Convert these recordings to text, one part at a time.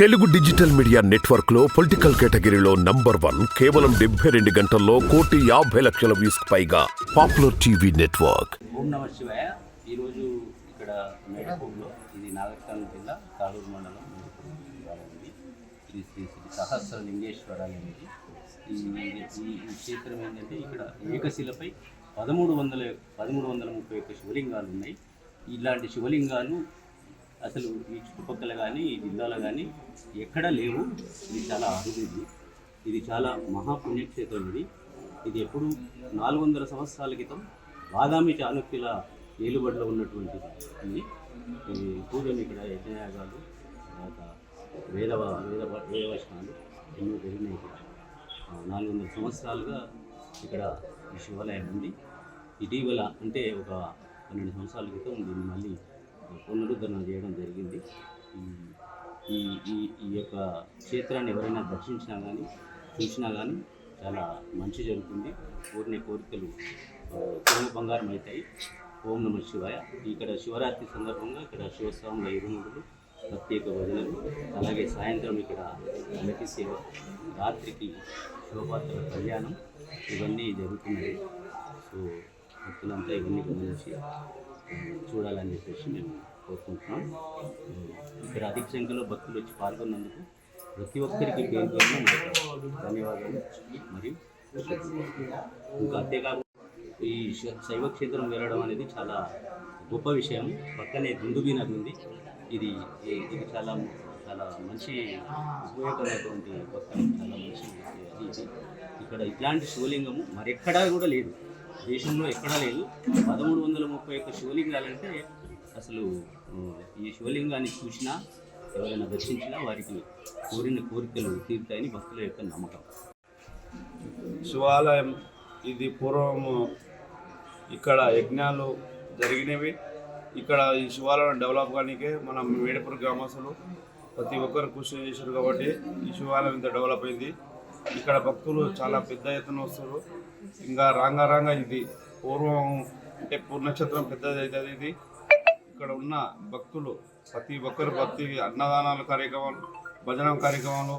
Telugu digital media నెట్వర్క్లో political కేటగిరీలో number one కేవలం డెబ్బై రెండు గంటల్లో కోటి యాభై లక్షల వ్యూస్ పైగా పాపులర్ టీవీ నెట్వర్క్. ఓం నమ శివాయ. ఈరోజు ఇక్కడ మేడపూర్లో ఇది నాగరికర్నూలు జిల్లా తాడూరు మండలం ఉంది ఇది. శ్రీ శ్రీ సహస్ర లింగేశ్వర ఈ ఈ క్షేత్రం ఏంటంటే ఇక్కడ ఏకశిలపై పదమూడు వందల పదమూడు వందల ముప్పై ఒక్క శివలింగాలు ఉన్నాయి. ఇలాంటి శివలింగాలు అసలు ఈ చుట్టుపక్కల కానీ ఈ జిల్లాలో కానీ ఎక్కడా లేవు. ఇది చాలా అరుదుది ఇది చాలా మహాపుణ్యక్షేత్రం ఇది. ఇది ఎప్పుడు నాలుగు వందల సంవత్సరాల క్రితం బాదామి చాణక్యుల ఏలుబడిలో ఉన్నటువంటి ఇది. ఈ పూజలు ఇక్కడ యజ్ఞయాగాలు తర్వాత వేద వేద వేదవచనాలు ఎన్నో జరిగినాయి ఇక్కడ. నాలుగు వందల సంవత్సరాలుగా ఇక్కడ ఈ శివాలయం ఉంది. ఇటీవల అంటే ఒక పన్నెండు సంవత్సరాల క్రితం దీన్ని మళ్ళీ పునరుద్ధరణ చేయడం జరిగింది. ఈ- ఈ ఈ యొక్క క్షేత్రాన్ని ఎవరైనా దర్శించినా కానీ చూసినా కానీ చాలా మంచి జరుగుతుంది. కోరిన కోరికలు ఆ, బంగారం అవుతాయి. ఓం నమ శివాయ. ఇక్కడ శివరాత్రి సందర్భంగా ఇక్కడ శివస్వాముల ఇరుముడులు ప్రత్యేక భజనలు అలాగే సాయంత్రం ఇక్కడ అలకి సేవ రాత్రికి శివపాత్ర కళ్యాణం ఇవన్నీ జరుగుతున్నాయి సో భక్తులంతా ఇవన్నీ గమనించి చూడాలని చెప్పేసి మేము కోరుకుంటున్నాం ఇక్కడ అధిక సంఖ్యలో భక్తులు వచ్చి పాల్గొన్నందుకు ప్రతి ఒక్కరికి పేరు పేరున ధన్యవాదాలు. మరియు ఇంకా అంతేకాకుండా ఈ శైవ క్షేత్రం వెళ్ళడం అనేది చాలా గొప్ప విషయం. పక్కనే దుందుబి నది ఉంది. ఇది ఇది చాలా చాలా మంచి ఉపయోగకరమైనటువంటి పక్కన చాలా మంచి అది ఇది. ఇక్కడ ఇట్లాంటి శివలింగము మరెక్కడా కూడా లేదు. దేశంలో ఎక్కడా లేదు. పదమూడు వందల గొప్ప యొక్క శివలింగాలంటే అసలు ఈ శివలింగాన్ని చూసినా ఎవరైనా దర్శించినా వారికి కోరిన కోరికలు తీరుతాయని భక్తుల యొక్క నమ్మకం. శివాలయం ఇది పూర్వము ఇక్కడ యజ్ఞాలు జరిగినవి. ఇక్కడ ఈ శివాలయం డెవలప్ కానికే మన మేడపూర్ గ్రామస్తులు ప్రతి ఒక్కరు కృషి చేశారు కాబట్టి ఈ శివాలయం ఇంత డెవలప్ అయింది. ఇక్కడ భక్తులు చాలా పెద్ద ఎత్తున వస్తారు ఇంకా రాంగా రాంగా ఇది పూర్వం అంటే పూర్ణక్షేత్రం పెద్దది అవుతుంది ఇది. ఇక్కడ ఉన్న భక్తులు ప్రతి ఒక్కరు భక్తి అన్నదానాల కార్యక్రమాలు భజన కార్యక్రమాలు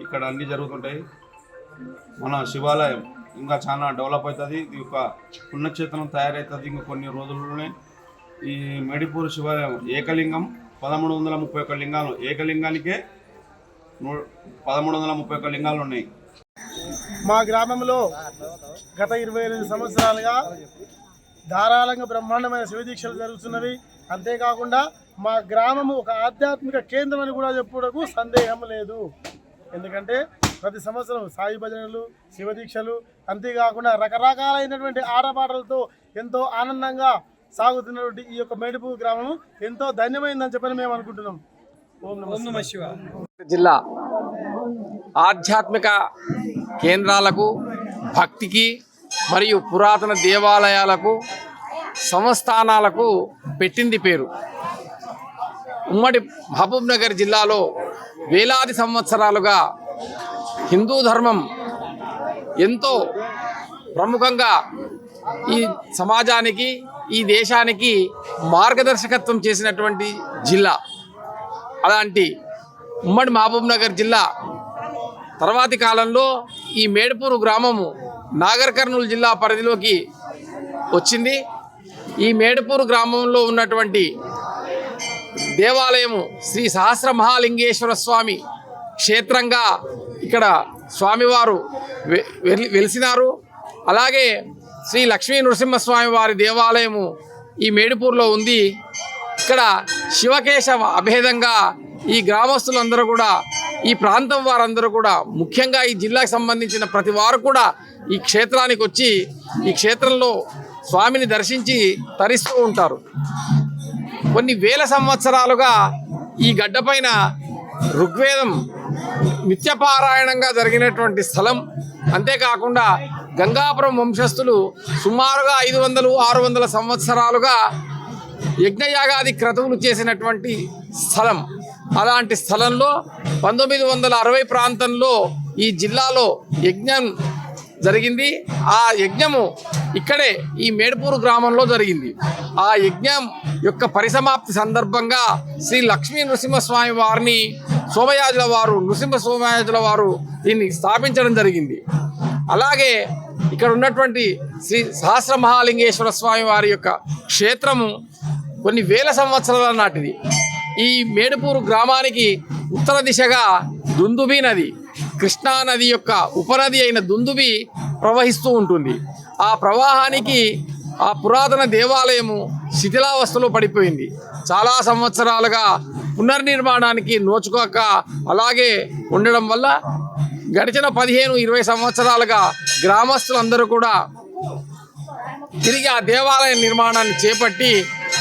ఇక్కడ అన్నీ జరుగుతుంటాయి. మన శివాలయం ఇంకా చాలా డెవలప్ అవుతుంది. ఇది ఒక పుణ్యక్షేత్రం తయారవుతుంది ఇంకా కొన్ని రోజుల్లోనే. ఈ మేడిపూర్ శివాలయం ఏకలింగం పదమూడు వందల ముప్పై ఒక్క లింగాలు. ఏకలింగానికే నూ- పదమూడు వందల ముప్పై ఒక్క లింగాలు ఉన్నాయి. మా గ్రామంలో గత ఇరవై ఐదు సంవత్సరాలుగా ధారాళంగా బ్రహ్మాండమైన శివదీక్షలు జరుగుతున్నవి. అంతేకాకుండా మా గ్రామము ఒక ఆధ్యాత్మిక కేంద్రం అని కూడా చెప్పుటకు సందేహం లేదు. ఎందుకంటే ప్రతి సంవత్సరం సాయి భజనలు శివదీక్షలు అంతేకాకుండా రకరకాలైనటువంటి ఆటపాటలతో ఎంతో ఆనందంగా సాగుతున్నటువంటి ఈ యొక్క మేడిపూర్ గ్రామం ఎంతో ధన్యమైందని చెప్పని మేము అనుకుంటున్నాం. జిల్లా ఆధ్యాత్మిక కేంద్రాలకు భక్తికి మరియు పురాతన దేవాలయాలకు సంస్థానాలకు పెట్టింది పేరు. ఉమ్మడి మహబూబ్ నగర్ జిల్లాలో వేలాది సంవత్సరాలుగా హిందూ ధర్మం ఎంతో ప్రముఖంగా ఈ సమాజానికి ఈ దేశానికి మార్గదర్శకత్వం చేసినటువంటి జిల్లా. అలాంటి ఉమ్మడి మహబూబ్ నగర్ జిల్లా తర్వాతి కాలంలో ఈ మేడపూరు గ్రామము నాగర్ కర్నూలు జిల్లా పరిధిలోకి వచ్చింది. ఈ మేడపూర్ గ్రామంలో ఉన్నటువంటి దేవాలయము శ్రీ సహస్ర మహాలింగేశ్వర స్వామి క్షేత్రంగా ఇక్కడ స్వామివారు వె- వెలిసినారు. అలాగే శ్రీ లక్ష్మీ నృసింహస్వామి వారి దేవాలయము ఈ మేడుపూర్లో ఉంది. ఇక్కడ శివకేశవ అభేదంగా ఈ గ్రామస్తులందరూ కూడా ఈ ప్రాంతం వారందరూ కూడా ముఖ్యంగా ఈ జిల్లాకు సంబంధించిన ప్రతి వారు కూడా ఈ క్షేత్రానికి వచ్చి ఈ క్షేత్రంలో స్వామిని దర్శించి తరిస్తూ ఉంటారు. కొన్ని వేల సంవత్సరాలుగా ఈ గడ్డపైన ఋగ్వేదం నిత్యపారాయణంగా జరిగినటువంటి స్థలం. అంతేకాకుండా గంగాపురం వంశస్థులు సుమారుగా ఐదు వందలు ఆరు వందల సంవత్సరాలుగా యజ్ఞయాగాది క్రతువులు చేసినటువంటి స్థలం. అలాంటి స్థలంలో పంతొమ్మిది వందల అరవై ప్రాంతంలో ఈ జిల్లాలో యజ్ఞం జరిగింది. ఆ యజ్ఞము ఇక్కడే ఈ మేడపూరు గ్రామంలో జరిగింది. ఆ యజ్ఞం యొక్క పరిసమాప్తి సందర్భంగా శ్రీ లక్ష్మీ నృసింహస్వామి వారిని సోమయాజుల వారు నృసింహ సోమయాజుల వారు దీన్ని స్థాపించడం జరిగింది. అలాగే ఇక్కడ ఉన్నటువంటి శ్రీ సహస్ర మహాలింగేశ్వర స్వామి వారి యొక్క క్షేత్రము కొన్ని వేల సంవత్సరాల నాటిది. ఈ మేడుపూరు గ్రామానికి ఉత్తర దిశగా దుందుబి నది కృష్ణా నది యొక్క ఉపనది అయిన దుందుబి ప్రవహిస్తూ ఉంటుంది. ఆ ప్రవాహానికి ఆ పురాతన దేవాలయము శిథిలావస్థలో పడిపోయింది. చాలా సంవత్సరాలుగా పునర్నిర్మాణానికి నోచుకోక అలాగే ఉండడం వల్ల గడిచిన పదిహేను ఇరవై సంవత్సరాలుగా గ్రామస్తులందరూ కూడా తిరిగి ఆ దేవాలయ నిర్మాణాన్ని చేపట్టి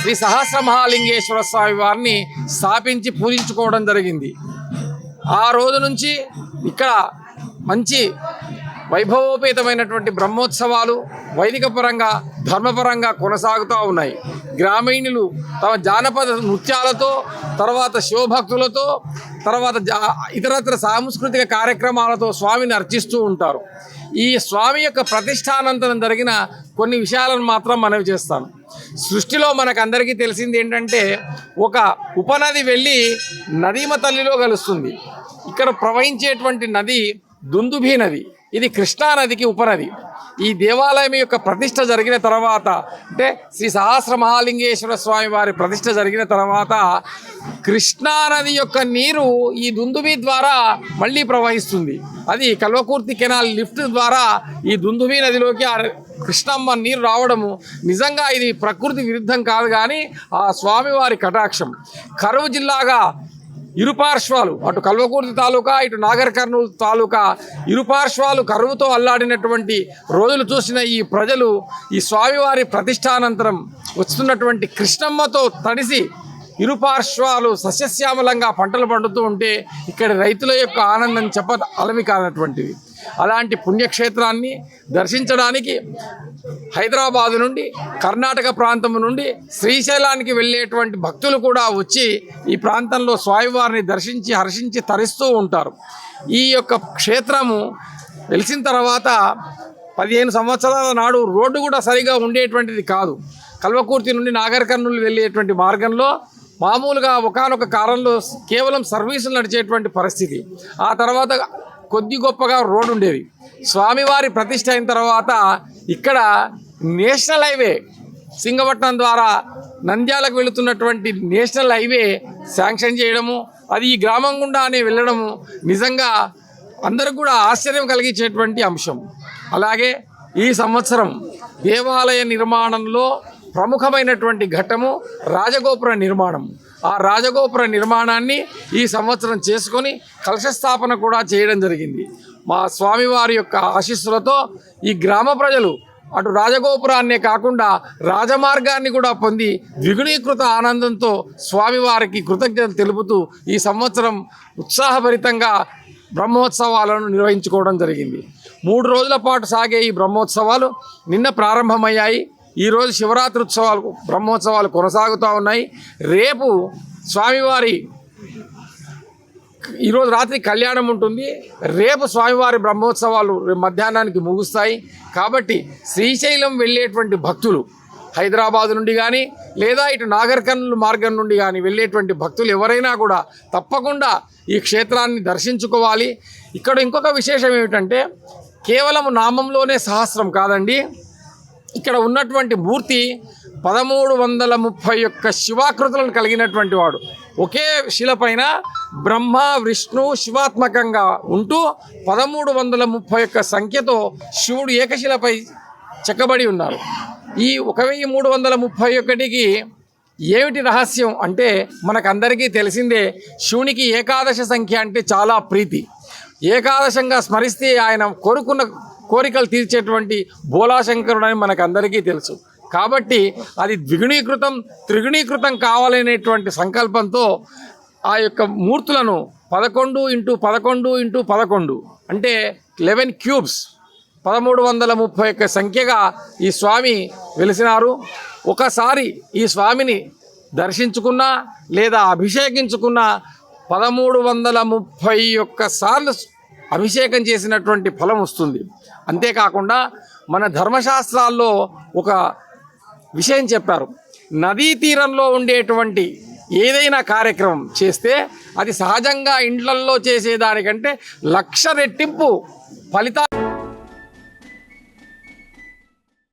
శ్రీ సహస్ర మహాలింగేశ్వర స్వామి వారిని స్థాపించి పూజించుకోవడం జరిగింది. ఆ రోజు నుంచి ఇక్కడ మంచి వైభవోపేతమైనటువంటి బ్రహ్మోత్సవాలు వైదిక పరంగా ధర్మపరంగా కొనసాగుతూ ఉన్నాయి. గ్రామీణులు తమ జానపద నృత్యాలతో తర్వాత శివభక్తులతో తర్వాత జా- ఇతరత్ర సాంస్కృతిక కార్యక్రమాలతో స్వామిని అర్చిస్తూ ఉంటారు. ఈ స్వామి యొక్క ప్రతిష్టానంతరం జరిగిన కొన్ని విషయాలను మాత్రం మనవి చేస్తాను. సృష్టిలో మనకు అందరికీ తెలిసింది ఏంటంటే ఒక ఉపనది వెళ్ళి నదీమ తల్లిలో కలుస్తుంది. ఇక్కడ ప్రవహించేటువంటి నది దుందుభి నది. ఇది కృష్ణా నదికి ఉపనది. ఈ దేవాలయం యొక్క ప్రతిష్ట జరిగిన తర్వాత అంటే శ్రీ సహస్ర మహాలింగేశ్వర స్వామి వారి ప్రతిష్ట జరిగిన తర్వాత కృష్ణా నది యొక్క నీరు ఈ దుందుబి ద్వారా మళ్ళీ ప్రవహిస్తుంది. అది కల్వకుర్తి కెనాల్ లిఫ్ట్ ద్వారా ఈ దుందుబి నదిలోకి ఆ కృష్ణమ్మ నీరు రావడము. నిజంగా ఇది ప్రకృతి విరుద్ధం కాదు కానీ ఆ స్వామివారి కటాక్షం. కరువు జిల్లాగా ఇరుపార్శ్వాలు. అటు కల్వకుర్తి తాలూకా ఇటు నాగర్ కర్నూలు తాలూకా ఇరుపార్శ్వాలు కరువుతో అల్లాడినటువంటి రోజులు చూసిన ఈ ప్రజలు ఈ స్వామివారి ప్రతిష్టానంతరం వస్తున్నటువంటి కృష్ణమ్మతో తడిసి ఇరుపార్శ్వాలు సస్యశ్యామలంగా పంటలు పండుతూ ఉంటే ఇక్కడ రైతుల యొక్క ఆనందం చెప్ప అలవి కానటువంటిది. అలాంటి పుణ్యక్షేత్రాన్ని దర్శించడానికి హైదరాబాదు నుండి కర్ణాటక ప్రాంతం నుండి శ్రీశైలానికి వెళ్ళేటువంటి భక్తులు కూడా వచ్చి ఈ ప్రాంతంలో స్వామివారిని దర్శించి హర్షించి తరిస్తూ ఉంటారు. ఈ యొక్క క్షేత్రము వెలిసిన తర్వాత పదిహేను సంవత్సరాల నాడు రోడ్డు కూడా సరిగా ఉండేటువంటిది కాదు. కల్వకుర్తి నుండి నాగర్కర్నూలు వెళ్ళేటువంటి మార్గంలో మామూలుగా ఒకనొక కాలంలో కేవలం సర్వీసులు నడిచేటువంటి పరిస్థితి. ఆ తర్వాత కొద్ది గొప్పగా రోడ్డు ఉండేది స్వామివారి ప్రతిష్ట అయిన తర్వాత ఇక్కడ నేషనల్ హైవే సింగపట్నం ద్వారా నంద్యాలకు వెళుతున్నటువంటి నేషనల్ హైవే శాంక్షన్ చేయడము అది ఈ గ్రామం గుండానే వెళ్ళడము నిజంగా అందరికి కూడా ఆశ్చర్యం కలిగించేటువంటి అంశం. అలాగే ఈ సంవత్సరం దేవాలయ నిర్మాణంలో ప్రముఖమైనటువంటి ఘట్టము రాజగోపుర నిర్మాణం ఆ రాజగోపుర నిర్మాణాన్ని ఈ సంవత్సరం చేసుకొని కలశ స్థాపన కూడా చేయడం జరిగింది. మా స్వామివారి యొక్క ఆశీస్సులతో ఈ గ్రామ ప్రజలు అటు రాజగోపురాన్నే కాకుండా రాజమార్గాన్ని కూడా పొంది ద్విగుణీకృత ఆనందంతో స్వామివారికి కృతజ్ఞతలు తెలుపుతూ ఈ సంవత్సరం ఉత్సాహభరితంగా బ్రహ్మోత్సవాలను నిర్వహించుకోవడం జరిగింది. మూడు రోజుల పాటు సాగే ఈ బ్రహ్మోత్సవాలు నిన్న ప్రారంభమయ్యాయి. ఈరోజు శివరాత్రి ఉత్సవాలు బ్రహ్మోత్సవాలు కొనసాగుతూ ఉన్నాయి. రేపు స్వామివారి ఈరోజు రాత్రి కళ్యాణం ఉంటుంది. రేపు స్వామివారి బ్రహ్మోత్సవాలు మధ్యాహ్నానికి ముగుస్తాయి. కాబట్టి శ్రీశైలం వెళ్ళేటువంటి భక్తులు హైదరాబాద్ నుండి కానీ లేదా ఇటు నాగర్కర్నూలు మార్గం నుండి కానీ వెళ్ళేటువంటి భక్తులు ఎవరైనా కూడా తప్పకుండా ఈ క్షేత్రాన్ని దర్శించుకోవాలి. ఇక్కడ ఇంకొక విశేషం ఏమిటంటే కేవలం నామంలోనే సహస్రం కాదండి. ఇక్కడ ఉన్నటువంటి మూర్తి పదమూడు వందల ముప్పై యొక్క శివాకృతులను కలిగినటువంటి వాడు. ఒకే శిలపైన బ్రహ్మ విష్ణు శివాత్మకంగా ఉంటూ పదమూడు వందల ముప్పై ఒక్క సంఖ్యతో శివుడు ఏకశిలపై చెక్కబడి ఉన్నారు. ఈ ఒక వెయ్యి మూడు వందల ముప్పై ఒకటికి ఏమిటి రహస్యం అంటే మనకందరికీ తెలిసిందే శివునికి ఏకాదశ సంఖ్య అంటే చాలా ప్రీతి. ఏకాదశంగా స్మరిస్తే ఆయన కోరుకున్న కోరికలు తీర్చేటువంటి బోలాశంకరుడు అని మనకందరికీ తెలుసు. కాబట్టి అది ద్విగుణీకృతం త్రిగుణీకృతం కావాలనేటువంటి సంకల్పంతో ఆ యొక్క మూర్తులను పదకొండు ఇంటూ పదకొండు ఇంటూ పదకొండు అంటే లెవెన్ క్యూబ్స్ పదమూడు వందల ముప్పై ఒక్క సంఖ్యగా ఈ స్వామి వెలిసినారు. ఒకసారి ఈ స్వామిని దర్శించుకున్నా లేదా అభిషేకించుకున్నా పదమూడు వందల ముప్పై ఒక్క సార్లు అభిషేకం చేసినటువంటి ఫలం వస్తుంది. అంతేకాకుండా మన ధర్మశాస్త్రాల్లో ఒక విషయం చెప్పారు. నదీ తీరంలో ఉండేటువంటి ఏదైనా కార్యక్రమం చేస్తే అది సహజంగా ఇండ్లల్లో చేసేదానికంటే లక్ష రెట్టింపు ఫలితాలు